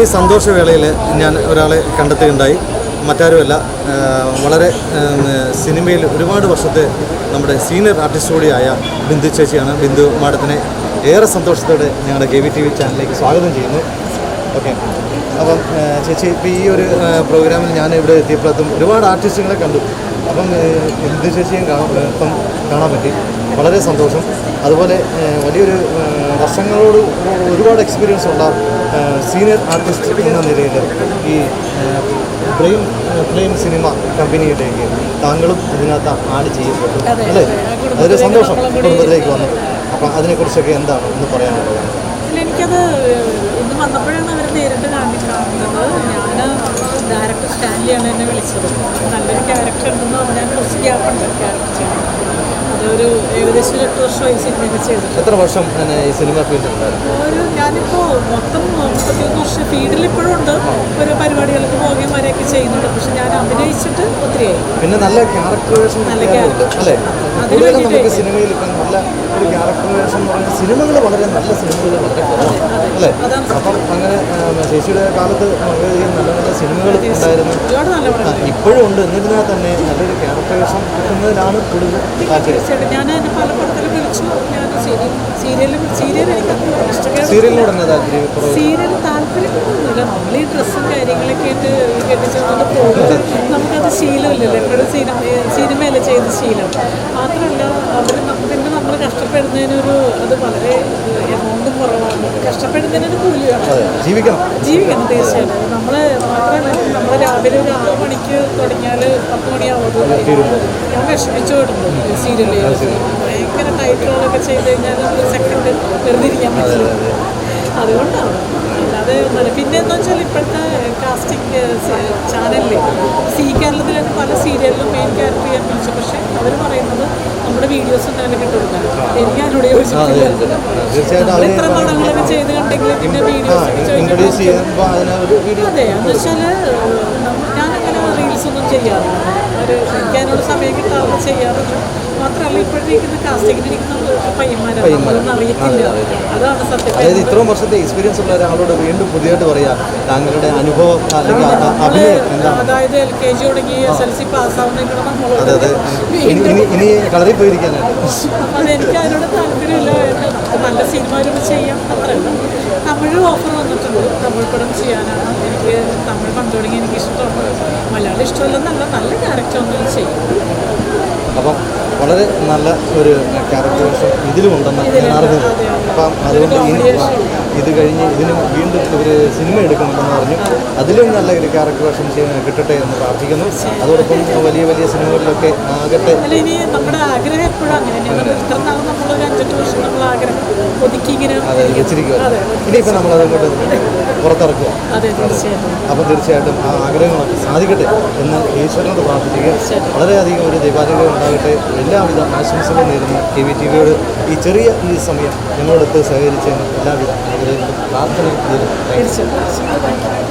ഈ സന്തോഷവേളയിൽ ഞാൻ ഒരാളെ കണ്ടെത്തുകയുണ്ടായി. മറ്റാരുമല്ല വളരെ സിനിമയിൽ ഒരുപാട് വർഷത്തെ നമ്മുടെ സീനിയർ ആർട്ടിസ്റ്റ് കൂടിയായ ബിന്ദു ചേച്ചിയാണ്. ബിന്ദു മാഡത്തിനെ ഏറെ സന്തോഷത്തോടെ ഞങ്ങളുടെ കെ വി ടി വി ചാനലിലേക്ക് സ്വാഗതം ചെയ്യുന്നു. ഓക്കെ. അപ്പം ചേച്ചി ഇപ്പോൾ ഈ ഒരു പ്രോഗ്രാമിൽ ഞാൻ ഇവിടെ എത്തിയപ്പോഴത്തും ഒരുപാട് ആർട്ടിസ്റ്റുകളെ കണ്ടു. അപ്പം ബിന്ദു ചേച്ചിയും ഇപ്പം കാണാൻ പറ്റി. വളരെ സന്തോഷം. അതുപോലെ വലിയൊരു വർഷങ്ങളോട് ഒരുപാട് എക്സ്പീരിയൻസ് ഉള്ള സീനിയർ ആർട്ടിസ്റ്റ് എന്ന നിലയിൽ ഈ ബ്രെയിൻ പ്ലെയിൻ സിനിമ കമ്പനിയിലേക്ക് താങ്കളും അതിനകത്ത് ആഡ് ചെയ്യപ്പെട്ടു അല്ലേ? അതൊരു സന്തോഷം കുടുംബത്തിലേക്ക് വന്നു. അപ്പം അതിനെക്കുറിച്ചൊക്കെ എന്താണ് ഒന്ന് പറയാനുള്ളത്? എനിക്കത് ഇന്ന് വന്നപ്പോഴാണ് അവർ നേരിട്ട് കാണി കാണുന്നത് ഞാൻ ഡയറക്ടർ സ്റ്റാൻലിയാണ് എന്നെ വിളിച്ചത്. നല്ലൊരു ക്യാരക്ടർ ഉണ്ടെന്ന് പറഞ്ഞാൽ കുറച്ച് ഗ്യാപ്പുണ്ട് ക്യാരക്ടർ ചെയ്യാൻ അതൊരു ഏകദേശം ഒരു എട്ട് വർഷമായി സിനിമയൊക്കെ ചെയ്തിട്ട് എത്ര വർഷം ഈ സിനിമ ഫീൽഡിലുണ്ടായിരുന്നു ഒരു ഞാനിപ്പോൾ മൊത്തം മുപ്പത്തിയൊന്ന് വർഷം ഫീൽഡിൽ ഇപ്പോഴും ഉണ്ട്. ഓരോ പരിപാടികൾക്ക് പോകുകയും വരെയൊക്കെ ചെയ്യുന്നുണ്ട്. പക്ഷെ ഞാൻ അഭിനയിച്ചിട്ട് ഒത്തിരിയായി. പിന്നെ നല്ല ക്യാരക്ടറേഷൻ നല്ല ക്യാരക്ടർ. കൂടുതലും നമുക്ക് സിനിമയിൽ ഇപ്പം നല്ല ഒരു ക്യാരക്ടറേഷൻ എന്ന് പറയുന്നത് സിനിമകൾ വളരെ നല്ല സിനിമകൾ വളരെ കുറവാണ് അല്ലേ? അപ്പം അങ്ങനെ ശേഷിയുടെ കാലത്ത് വളരെയധികം നല്ല നല്ല സിനിമകൾ ഉണ്ടായിരുന്നു. ഇപ്പോഴും ഉണ്ട്. എന്നിരുന്നാൽ തന്നെ നല്ലൊരു ക്യാരക്ടറേഷൻ കിട്ടുന്നതിലാണ് കൂടുതൽ താല്പര്യം. തീർച്ചയായിട്ടും. ഞാൻ എന്നെ പല പടത്തിലും വിളിച്ചു. ഞാൻ സീരിയൽ സീരിയലും സീരിയൽ എനിക്ക് സീരിയൽ താല്പര്യമൊന്നുമില്ല നമ്മൾ ഈ ഡ്രസ്സും കാര്യങ്ങളൊക്കെ ആയിട്ട് ഈ കെട്ടിച്ചുകൊണ്ട് പോകുമ്പോൾ നമുക്കത് ശീലമില്ലല്ലോ. എപ്പോഴും സിനിമ സിനിമയല്ല ചെയ്ത് ശീലം. മാത്രമല്ല അവർ പിന്നെ നമ്മൾ കഷ്ടപ്പെടുന്നതിനൊരു അത് വളരെ കുറവാണ്. കഷ്ടപ്പെടുന്നതിനൊരു കൂലിയാണ് ജീവിക്കണം. ജീവിക്കണം തീർച്ചയായിട്ടും. നമ്മൾ നമ്മൾ രാവിലെ ഒരു ആറ് മണിക്ക് തുടങ്ങിയാൽ പത്ത് മണിയാവുന്നത് ഞാൻ വിഷമിച്ചു വിടുന്നു സീരിയൽ ഭയങ്കര ടൈറ്റ് റോളൊക്കെ ചെയ്ത് കഴിഞ്ഞാൽ നമ്മൾ സെക്കൻഡ് വെറുതെ ഇരിക്കാൻ പറ്റില്ല. അതുകൊണ്ടാണ്. ഒന്നുമല്ല പിന്നെ എന്താ വെച്ചാൽ ഇപ്പോഴത്തെ കാസ്റ്റിംഗ് ചാനലിൽ സി കേരളത്തിൽ തന്നെ പല സീരിയലിലും മെയിൻ ക്യാരക്ടർ ചെയ്യാൻ വിളിച്ചു പക്ഷെ അവർ പറയുന്നത് നമ്മുടെ വീഡിയോസ് തന്നെ കിട്ടുന്നത് എനിക്ക് തീർച്ചയായിട്ടും നമ്മൾ ഇത്ര പടങ്ങളൊക്കെ ചെയ്ത് കണ്ടെങ്കിൽ പിന്നെ വീഡിയോസ് അതെ എന്ന് വെച്ചാൽ ഞാനങ്ങനെ റീൽസ് ഒന്നും ചെയ്യാറില്ല. ഒരു എനിക്കതിനോട് സമയം കിട്ടാതെ ചെയ്യാറില്ല അതായത് ഇത്രയും വർഷത്തെ എക്സ്പീരിയൻസ് ഉള്ള ഒരാളോട് വീണ്ടും പുതിയതായിട്ട് പറയാ താങ്കളുടെ അനുഭവം അല്ലെങ്കിൽ അഭിനയം അതായത് എൽ കെ ജി തുടങ്ങി എസ് എൽ സി പാസ്സാവുന്നതിനുള്ള അതെ അതെ. ഇനി കളറിൽ പോയിരിക്കാനായിട്ട് എനിക്ക് അതിനോട് താല്പര്യമില്ല. നല്ല സിനിമ ചെയ്യാം. അത്രയല്ല തമിഴ് ഓഫർ വന്നിട്ടുണ്ട്. തമിഴ് പടം ചെയ്യാനാണ്. എനിക്ക് തമിഴ് പണ്ട് തുടങ്ങി എനിക്ക് ഇഷ്ടമാണ് മലയാളം ഇഷ്ടമല്ലെന്നല്ല നല്ല ക്യാരക്ടർ ഒന്നും ചെയ്യും അപ്പം വളരെ നല്ല ഒരു ക്യാരക്ടേഴ്സ് ഇതിലും ഉണ്ടെന്ന് ഞാൻ അതെ. അപ്പം അതുകൊണ്ട്. ഇത് കഴിഞ്ഞ് ഇതിന് വീണ്ടും ഇവർ സിനിമ എടുക്കണമെന്ന് പറഞ്ഞു. അതിലും നല്ല ഒരു ചെയ്യാൻ കിട്ടട്ടെ എന്ന് പ്രാർത്ഥിക്കുന്നു. അതോടൊപ്പം വലിയ വലിയ സിനിമകളിലൊക്കെ ആകട്ടെ. ഇനി നമ്മുടെ ആഗ്രഹം എപ്പോഴും അങ്ങനെ നമ്മളൊരു അഞ്ചെട്ട് വർഷം നമ്മൾ ആഗ്രഹം ഒതുക്കി ഇങ്ങനെ അത് വെച്ചിരിക്കുക ഇനിയിപ്പോൾ നമ്മൾ അതുകൊണ്ട് പുറത്തിറക്കുക. അതെ തീർച്ചയായിട്ടും. അപ്പോൾ തീർച്ചയായിട്ടും ആ ആഗ്രഹങ്ങളൊക്കെ സാധിക്കട്ടെ എന്ന് ഈശ്വരനോട് പ്രാർത്ഥിക്കുക വളരെയധികം ഒരു ദൈവാനുഗ്രഹം ഉണ്ടാകട്ടെ. എല്ലാവിധ ആശംസകളും നേരുന്നു. ടി വി ടി വിയോട് ഈ ചെറിയ ഈ സമയം ഞങ്ങളോടൊത്ത് സഹകരിച്ചതിന് എല്ലാവിധ ആഗ്രഹങ്ങളും പ്രാർത്ഥനയും നേരുന്നു തീർച്ചയായിട്ടും